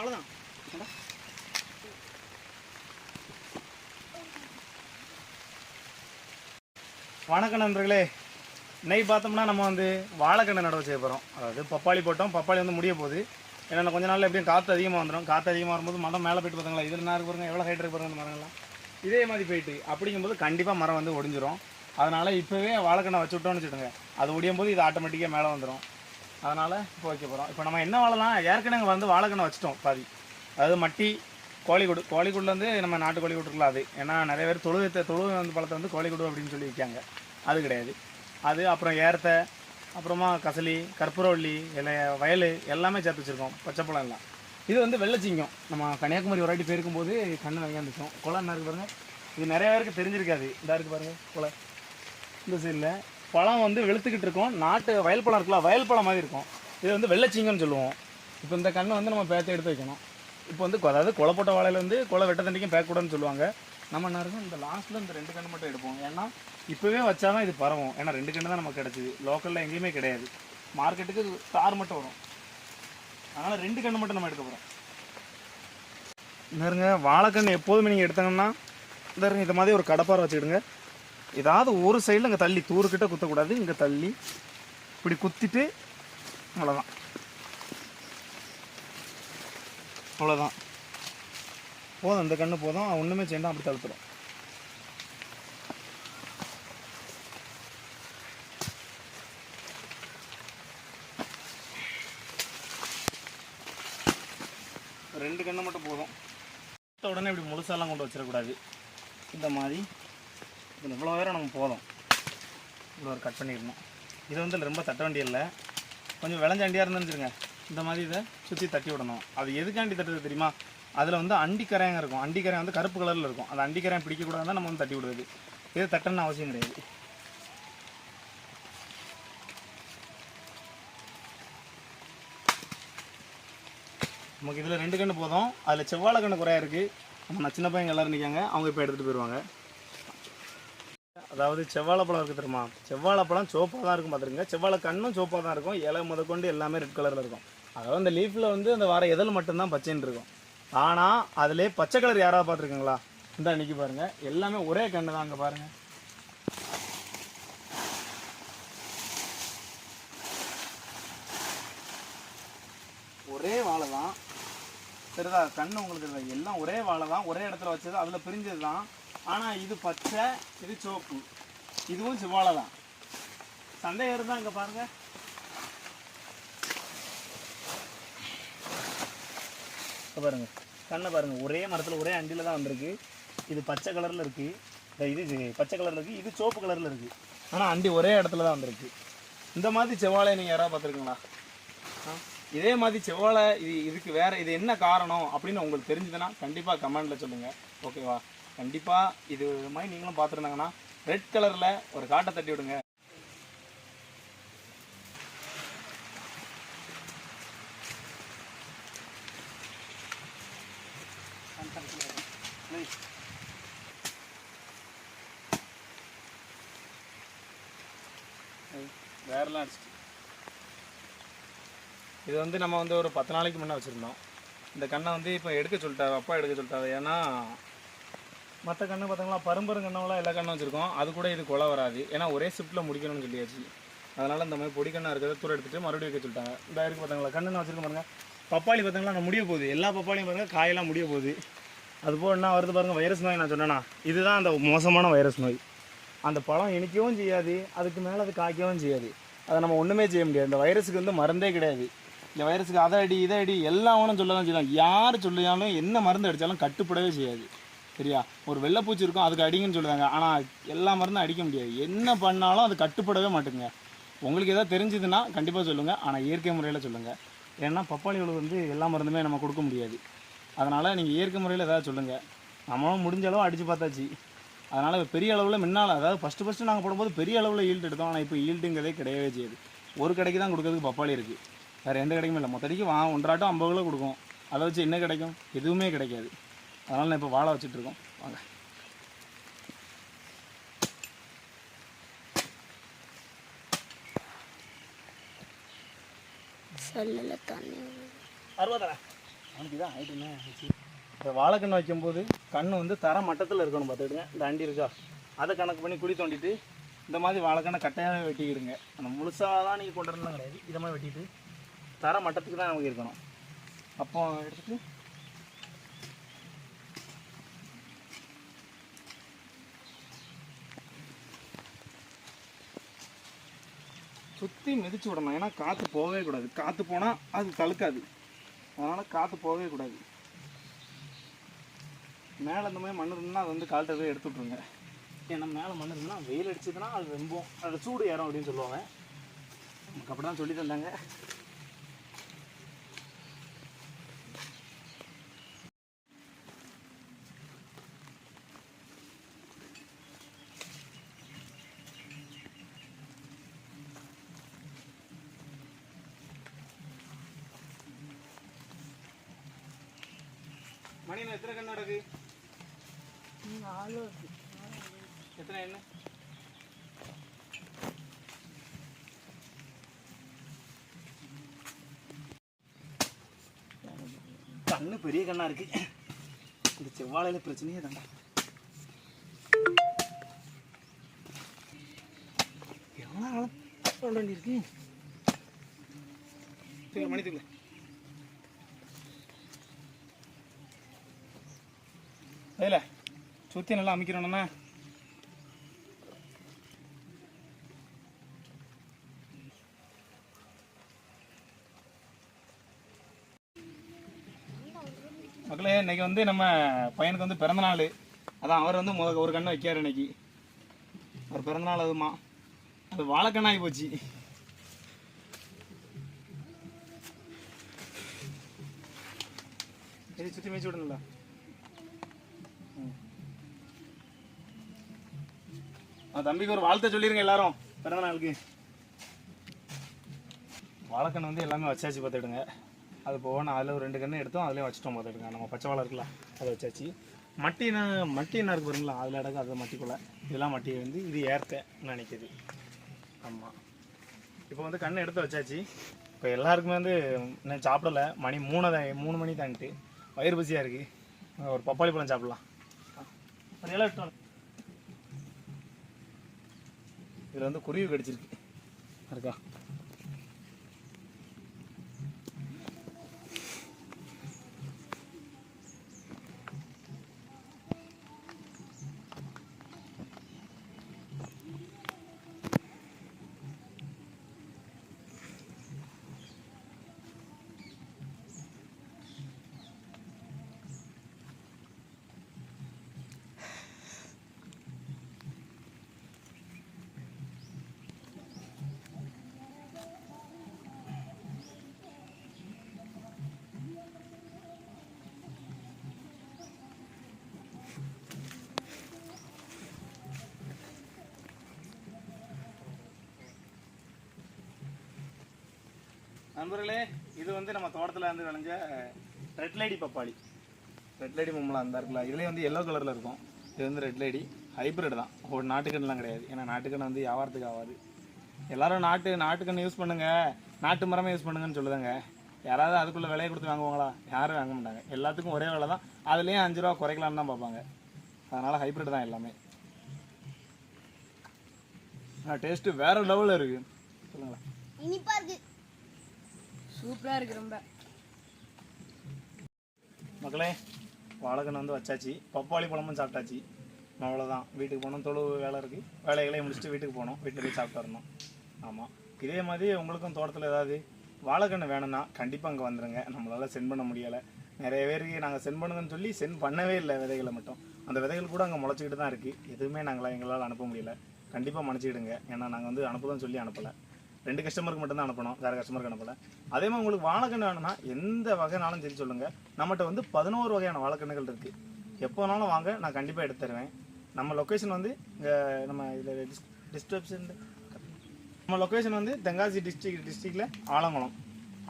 அவ்வளோதான் வணக்கம் நண்பர்களே. இன்னைக்கு பார்த்தோம்னா நம்ம வந்து வாழைக்கண்ணை நடவு செய்ய போகிறோம் அதாவது பப்பாளி போட்டோம். பப்பாளி வந்து முடிய போகுது. ஏன்னா கொஞ்ச நாளில் எப்படியும் காற்று அதிகமாக வந்துடும் காற்று அதிகமாக வரும்போது மரம் மேலே போயிட்டு பார்த்தாங்களா இதில் என்ன இருக்கு பாருங்க? எவ்வளோ ஹைட் இருக்கு பாருங்க மரங்கள்லாம். இதே மாதிரி போயிட்டு அப்படிங்கும்போது கண்டிப்பாக மரம் வந்து ஒடிஞ்சிரும். அதனால் இப்போவே வாழைக்கண்ணை வச்சு விட்டோம்னு வச்சுக்கோங்க. அது ஒடியும் போது இது ஆட்டோமேட்டிக்காக மேலே வந்துடும் அதனால் இப்போ வைக்க போகிறோம் இப்போ நம்ம என்ன வாழலாம்? ஏற்கனவே வந்து வாழைக்கண்ணை வச்சிட்டோம் பாதி. அதாவது மட்டி கோழிக்கூடு கோழிக்கூடுல வந்து நம்ம நாட்டு கோழி இருக்கலாம் அது. ஏன்னா நிறைய பேர் தொழுவத்தை தொழுவு வந்து பழத்தை வந்து கோழிக்கூடு அப்படின்னு சொல்லி விற்காங்க. அது கிடையாது. அது அப்புறம் ஏரத்தை அப்புறமா கசலி கற்பூரவள்ளி இல்லை வயல் எல்லாமே சேர்த்து வச்சுருக்கோம். பச்சைப்பழம் எல்லாம். இது வந்து வெள்ளச்சிங்கம் நம்ம கன்னியாகுமரி ஒரு வாட்டி போயிருக்கும்போது கண்ணு வாங்கியாந்துச்சோம் குளம் என்ன இருக்குது பாருங்கள் இது நிறைய பேருக்கு தெரிஞ்சிருக்காது. இதாக இருக்குது பாருங்கள் குளம். இந்த சைடில் பழம் வந்து வெளுத்துக்கிட்டு இருக்கும். நாட்டு வயல் பழம் இருக்குல்ல வயல் பழம் மாதிரி இருக்கும். இது வந்து வெள்ளச்சிங்கம்னு சொல்லுவோம். இப்போ இந்த கண்ணை வந்து நம்ம பேத்த எடுத்து வைக்கணும். இப்போ வந்து கொ- அதாவது கொலை போட்ட வாழையில வந்து கொலை வெட்ட தண்டிக்கும் பேக் கூடன்னு சொல்லுவாங்க. நம்ம என்ன இருக்கும் இந்த லாஸ்ட்டில் இந்த ரெண்டு கண்ணு மட்டும் எடுப்போம். ஏன்னா இப்போவே வச்சாதான் இது பரவும். ஏன்னா ரெண்டு கண்ணு தான் நமக்கு கிடச்சிது. லோக்கலில் எங்கேயுமே கிடையாது. மார்க்கெட்டுக்கு தார் மட்டும் வரும். அதனால் ரெண்டு கண்ணு மட்டும் நம்ம எடுக்க போகிறோம் பாருங்க வாழைக்கண்ணு எப்போதுமே நீங்கள் எடுத்தாங்கன்னா இந்த இருங்க, இந்த மாதிரி ஒரு கடப்பாரை வச்சுக்கிடுங்க. ஏதாவது ஒரு சைடில் இங்கே தள்ளி தூருக்கிட்ட குத்தக்கூடாது. இங்கே தள்ளி இப்படி குத்திட்டு அவ்வளோதான் அவ்வளோதான் போதும் இந்த கண்ணு போதும். ஒன்றுமே செய்யணும் அப்படி தடுத்துரும் ரெண்டு கண்ணு மட்டும் போதும். உடனே இப்படி முழுசாலாம் கொண்டு வச்சிடக்கூடாது. இந்த மாதிரி. இதில் இவ்வளோ நேரம் நம்ம போதும். இவ்வளோ ஒரு கட் பண்ணிடணும். இது வந்து ரொம்ப தட்ட வேண்டிய இல்லை. கொஞ்சம் விளைஞ்சாண்டியாக இருந்துன்னு வச்சுருங்க இந்த மாதிரி இதை சுற்றி தட்டி விடணும். அது எதுக்காண்டி தட்டுறது தெரியுமா? அதில் வந்து அண்டிக்கரையங்க இருக்கும். அண்டிக்கரையம் வந்து கருப்பு கலரில் இருக்கும். அந்த அண்டிக்கரையை பிடிக்கக்கூடாதுன்னா நம்ம வந்து தட்டி விடுறது. இது தட்டணும்னு அவசியம் கிடையாது. நமக்கு இதில் ரெண்டு கண்ணு போதும். அதில் செவ்வாழை கண்ணு குறையா இருக்குது நம்ம சின்ன பையங்க எல்லோரும் நிற்காங்க அவங்க இப்போ எடுத்துகிட்டு போயிடுவாங்க அதாவது செவ்வாழைப்பழம் இருக்குது தெரியுமா? செவ்வாழைப்பழம் சோப்பாக தான் இருக்கும் பார்த்துருங்க செவ்வாழை கண்ணும் சோப்பாக தான் இருக்கும். இலை முதற்கொண்டு எல்லாமே ரெட் கலரில் இருக்கும். அதாவது அந்த லீஃபில் வந்து அந்த வர இதழ் மட்டும்தான் பச்சைன்னு இருக்கும். ஆனால் அதிலே பச்சை கலர் யாராவது பார்த்துருக்கீங்களா இந்த அன்னைக்கு பாருங்கள் எல்லாமே ஒரே கண்ணு தான் அங்கே பாருங்கள் ஒரே வாழை தான். சரிதா? கண்ணு உங்களுக்கு எல்லாம் ஒரே வாழை தான். ஒரே இடத்துல வச்சது அதில் பிரிஞ்சது தான். ஆனால் இது பச்சை இது சோப்பு இதுவும் செவ்வாழை தான். சந்தேகம் இருந்தால் இங்கே பாருங்க. இப்போ பாருங்கள் கண்ணை பாருங்க. ஒரே மரத்தில் ஒரே அண்டியில் தான் வந்திருக்கு. இது பச்சை கலரில் இருக்குது இந்த இது இது பச்சை கலரில் இருக்குது இது சிவப்பு கலரில் இருக்குது ஆனால் அண்டி ஒரே இடத்துல தான் வந்திருக்கு. இந்த மாதிரி செவ்வாழை நீங்கள் யாராவது பார்த்துருக்கீங்களா? ஆ? இதே மாதிரி செவ்வாழை இது இதுக்கு வேறு இது என்ன காரணம் அப்படின்னு உங்களுக்கு தெரிஞ்சதுன்னா கண்டிப்பாக கமெண்டில் சொல்லுங்கள் ஓகேவா? கண்டிப்பாக இது மாதிரி நீங்களும் பார்த்துருந்தாங்கன்னா ரெட் கலரில் ஒரு காட்டை தட்டி விடுங்க. அடிச்சிட்டு. இது வந்து நம்ம வந்து ஒரு பத்து நாளைக்கு முன்னே வச்சுருந்தோம். இந்த கண்ணை வந்து இப்போ எடுக்க சொல்லிட்டாரு அப்பா எடுக்க சொல்லிட்டாரு. ஏன்னா மற்ற கண்ணு பார்த்தீங்களா பரம்பரும் கண்ணெல்லாம் எல்லா கண்ணும் வச்சுருக்கோம். அது கூட இது கொலை வராது. ஏன்னா ஒரே ஷிஃப்ட்டில் முடிக்கணும்னு சொல்லியாச்சு. அதனால் இந்த மாதிரி பொடி கண்ணாக இருக்கிறத தூர எடுத்துட்டு மறுபடியும் வைக்க சொல்லிட்டாங்க. இந்த இருக்குது பார்த்தீங்களா கண்ணு நான் வச்சுருக்கேன் பப்பாளி பார்த்தீங்களா நான் முடிய போகுது. எல்லா பப்பாளியும் பாருங்கள் காயெல்லாம் முடிய போகுது. அது போக என்ன வருது பாருங்கள் வைரஸ் நோய் நான் சொன்னேன்னா இதுதான் அந்த மோசமான வைரஸ் நோய். அந்த பழம் இனிக்கவும் செய்யாது அதுக்கு மேலே அது காய்க்கவும் செய்யாது. அதை நம்ம ஒன்றுமே செய்ய முடியாது. இந்த வைரஸுக்கு வந்து மருந்தே கிடையாது. இந்த வைரஸுக்கு அதை அடி இதை அடி எல்லாவனும் சொல்ல தான் செய்யலாம். யார் சொல்லியாலும் என்ன மருந்து அடித்தாலும் கட்டுப்படவே செய்யாது. சரியா? ஒரு வெள்ளைப்பூச்சி இருக்கும் அதுக்கு அடிங்கன்னு சொல்லுவாங்க. ஆனால் எல்லா மருந்தும் அடிக்க முடியாது. என்ன பண்ணாலும் அது கட்டுப்படவே மாட்டேங்க. உங்களுக்கு எதாவது தெரிஞ்சதுன்னா கண்டிப்பாக சொல்லுங்கள் ஆனால் இயற்கை முறையில் சொல்லுங்கள் ஏன்னா பப்பாளிகளுக்கு வந்து எல்லா மருந்துமே நம்ம கொடுக்க முடியாது. அதனால் நீங்கள் இயற்கை முறையில் ஏதாவது சொல்லுங்கள் நம்மளும் முடிஞ்ச அளவு அடித்து பார்த்தாச்சு. அதனால் பெரிய அளவில் முன்னால் அதாவது ஃபஸ்ட்டு ஃபஸ்ட்டு நாங்கள் போடும்போது பெரிய அளவில் ஈல்டு எடுத்தோம். ஆனால் இப்போ ஈல்டுங்கிறதே கிடையவே செய்யுது. ஒரு கடைக்கு தான் கொடுக்கறதுக்கு பப்பாளி இருக்குது வேறு எந்த கிடைக்குமே இல்லை. மொத்தடிக்கு வா ஒன்றாட்டம் ஐம்பது கிலோ கொடுக்கும். அதை வச்சு என்ன கிடைக்கும்? எதுவுமே கிடைக்காது. அதனால் நான் இப்போ வாழை வச்சுட்டு இருக்கோம். வாங்க. செல்லில் தண்ணி. அறுபதா அவனுக்கு ஆச்சு இந்த வாழைக்கன்று வைக்கும்போது கண் வந்து தர மட்டத்தில் இருக்கணும் பார்த்துக்கிடுங்க. இந்த அண்டி இருக்கா? அதை கணக்கு பண்ணி குழி தோண்டிட்டு இந்த மாதிரி வாழைக்கண்ணை கட்டையாகவே வெட்டிக்கிடுங்க. அந்த முழுசாக தான் நீங்கள் கொண்டு வரலாம் கிடையாது. இதை மாதிரி வெட்டிட்டு தர மட்டத்துக்கு தான் நமக்கு இருக்கணும். அப்போ எடுத்துட்டு சுற்றி மிதிச்சு விடணும். ஏன்னா காற்று போகவே கூடாது. காற்று போனால் அது தழுக்காது. அதனால் காற்று போகவே கூடாது. மேலே இந்த மாதிரி மண் இருந்ததுன்னா அது வந்து கால்ட்டதை எடுத்து விட்ருங்க ஏன்னா மேலே மண் இருந்துன்னா வெயில் அடிச்சதுன்னா அது வெம்பும். அது சூடு ஏறும் அப்படின்னு சொல்லுவாங்க. நமக்கு அப்படி தான் சொல்லி தந்தாங்க. மணி என்ன எத்தனை கண்ணு நடக்கு எத்தனை என்ன கண்ணு பெரிய கண்ணா இருக்கு. இந்த செவ்வாழையில பிரச்சனையே தாண்டா எவ்வளோ வேண்டியிருக்கு? சரி மணித்துக்குள்ள அதில் சுற்றி நல்லா அமைக்கிறோண்ணா மக்களே இன்னைக்கு வந்து நம்ம பையனுக்கு வந்து பிறந்தநாள் அதான் அவர் வந்து முத ஒரு கண்ணை வைக்காரு இன்னைக்கு. அவர் பிறந்தநாள் அதுமா. அது வாழைக்கண்ணாகி போச்சு. சரி சுற்றி மேய்ச்சி விடணும்ல. தம்பிக்கு ஒரு வாழ்த்த சொல்லிருங்க எல்லாரும். பிறந்த நாளுக்கு. வாழைக்கண்ணு வந்து எல்லாமே வச்சாச்சு பார்த்துடுங்க அது போக நான் அதில் ஒரு ரெண்டு கன்று எடுத்தோம் அதுலேயும் வச்சுட்டோம் பார்த்துடுங்க நம்ம பச்சை வாழை இருக்குல்ல அதை வச்சாச்சு. மட்டி என்ன- மட்டி என்ன இருக்கு பாருங்களா அதில் அடக்கு அதை மட்டிக்குள்ளே. இதெல்லாம் மட்டி வந்து இது ஏர்த்த நினைக்கிது. ஆமாம் இப்போ வந்து கண்ணு எடுத்து வச்சாச்சு. இப்போ எல்லாருக்குமே வந்து இன்னும் சாப்பிடல. மணி மூணு தான் மூணு மணி தான்ட்டு. வயிறு பசியாக இருக்குது ஒரு பப்பாளி பழம் சாப்பிட்லாம். ஒரு இலை எடுத்து வாங்க. இதில் வந்து குருவி கடிச்சிருக்கு. இருக்கா? நண்பர்களே இது வந்து நம்ம தோட்டத்தில் வந்து விளைஞ்ச ரெட் லேடி பப்பாளி. ரெட் லேடி மம்மலாம் அந்த இருக்குல்ல இதுலேயே வந்து எல்லோ கலரில் இருக்கும். இது வந்து ரெட் லேடி ஹைப்ரிட் தான். ஒரு நாட்டுக்கண்ணெலாம் கிடையாது. ஏன்னா நாட்டுக்கண்ணு வந்து வியாபாரத்துக்கு ஆகாது. எல்லாரும் நாட்டு நாட்டுக்கண்ணு யூஸ் பண்ணுங்க. நாட்டு மரமே யூஸ் பண்ணுங்கன்னு சொல்லுதாங்க. யாராவது அதுக்குள்ளே விலையை கொடுத்து வாங்குவாங்களா? யாரும் வாங்க மாட்டாங்க. எல்லாத்துக்கும் ஒரே விலை தான். அதுலேயும் அஞ்சு ரூபா குறைக்கலாம்னு தான் பார்ப்பாங்க. அதனால் ஹைப்ரிட் தான் எல்லாமே. டேஸ்ட்டு வேற லெவலில் இருக்குது சொல்லுங்களேன். இனிப்பா இருக்கு. சூப்பரா இருக்கு ரொம்ப. மக்களே வாழைக்கண்ணு வந்து வச்சாச்சு. பப்பாளி பழமும் சாப்பிட்டாச்சு. அவ்வளோதான் வீட்டுக்கு போகணும் தொழு வேலை இருக்குது வேலைகளை முடிச்சுட்டு வீட்டுக்கு போனோம். வீட்டுக்கு போய் சாப்பிட்டு வரணும் ஆமாம் இதே மாதிரி உங்களுக்கும் தோட்டத்தில் ஏதாவது வாழைக்கண்ணு வேணும்னா கண்டிப்பாக அங்கே வந்துடுங்க நம்மளால் சென்ட் பண்ண முடியலை. நிறைய பேருக்கு நாங்கள் சென்ட் பண்ணுங்கன்னு சொல்லி சென்ட் பண்ணவே இல்லை விதைகளை மட்டும். அந்த விதைகள் கூட அங்கே முளைச்சிக்கிட்டு தான் இருக்குது எதுவுமே நாங்களாம் எங்களால் அனுப்ப முடியல. கண்டிப்பாக மன்னிச்சிக்கிடுங்க. ஏன்னா நாங்கள் வந்து அனுப்புதான் சொல்லி அனுப்பலை. ரெண்டு கஸ்டமருக்கு மட்டும் தான் அனுப்பணும் வேறு கஸ்டமருக்கு அனுப்பல. அதே மாதிரி உங்களுக்கு வாழைக்கண்ணு வேணும்னா எந்த வகைனாலும் சரி சொல்லுங்கள் நம்மகிட்ட வந்து பதினோரு வகையான வாழைக்கண்ணுகள் இருக்குது எப்போ வேணாலும் வாங்க நான் கண்டிப்பாக எடுத்து தருவேன். நம்ம லொக்கேஷன் வந்து இங்கே நம்ம இதில் டிஸ்கிரிப்ஷன் நம்ம லொக்கேஷன் வந்து தென்காசி டிஸ்ட்ரிக்ட் டிஸ்ட்ரிக்டில் ஆலங்குளம்.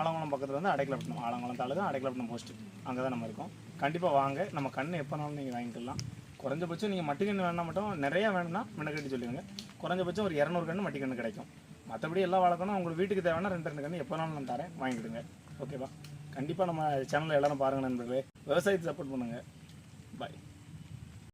ஆலங்குளம் பக்கத்தில் வந்து அடைக்கலப்பட்டினம். ஆலங்குளம் தாலுகா அடைக்கலப்பட்டினம் போஸ்ட் அங்கே தான் நம்ம இருக்கோம். கண்டிப்பாக வாங்க. நம்ம கண்ணு எப்போனாலும் நீங்கள் வாங்கிக்கலாம். குறைஞ்சபட்சம் நீங்கள் மட்டிக்கன்று வேணா மட்டும் நிறையா வேணும்னா முன்னக்கட்டி சொல்லுவீங்க குறைஞ்சபட்சம் ஒரு இரநூறு கன்று மட்டிக்கன்று கிடைக்கும். மற்றபடி எல்லாம் வளர்க்கணும். உங்களுக்கு வீட்டுக்கு தேவைன்னா ரெண்டு ரெண்டு கன்று எப்போ நான் தரேன். வாங்கிடுங்க ஓகேவா கண்டிப்பாக நம்ம சேனலில் எல்லோரும் பாருங்கள் நண்பர்களே. விவசாயத்தை சப்போர்ட் பண்ணுங்கள் பாய்